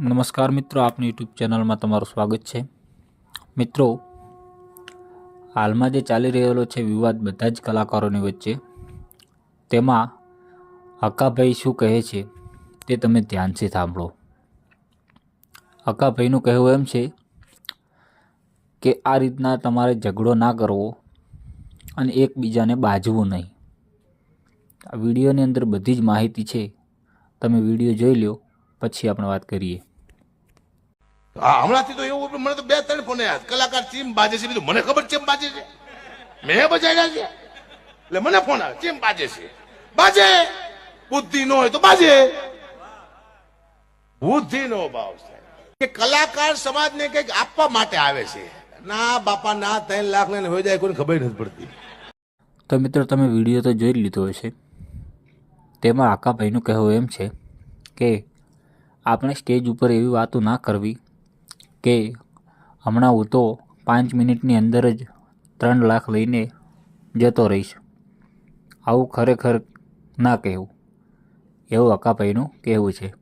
નમસ્કાર મિત્રો, આપની યુટ્યુબ ચેનલમાં તમારું સ્વાગત છે. મિત્રો, હાલમાં જે ચાલી રહેલો છે વિવાદ બધા જ કલાકારોની વચ્ચે, તેમાં હકાભાઈ શું કહે છે તે તમે ધ્યાનથી સાંભળો. હકાભાઈનું કહેવું એમ છે કે આ રીતના તમારે ઝઘડો ના કરવો અને એકબીજાને બાજવું નહીં. આ વિડીયોની અંદર બધી જ માહિતી છે. તમે વીડિયો જોઈ લો પછી આપણે વાત કરીએ. હમણાંથી તો એવું મને તો બે ત્રણ ફોન આવ્યા કલાકાર ચીમ બાજે છે, બીજું મને ખબર ચેમ બાજે છે? મેં બજાડ્યા છે? એટલે મને ફોન આવે ચેમ બાજે છે? બાજે? બુદ્ધિ નો હોય તો બાજે. બુદ્ધિ નો ભાવ છે. કે કલાકાર સમાજને કંઈક આપવા માટે આવે છે. ના, બાપા, ના, ત્રણ લાખ ને હોય જાય, કોઈને ખબર નથી પડતી. તો મિત્રો, તમે વીડિયો તો જોઈ લીધો હશે. તેમાં આકાભાઈનું કહેવું એમ છે કે આપણે સ્ટેજ ઉપર એવી વાતો ના કરવી. કે હમણાં હું તો પાંચ મિનિટની અંદર જ ત્રણ લાખ લઈને જતો રહીશ. આવું ખરેખર ના કહેવું. એવું અકાભાઈનું કહેવું છે.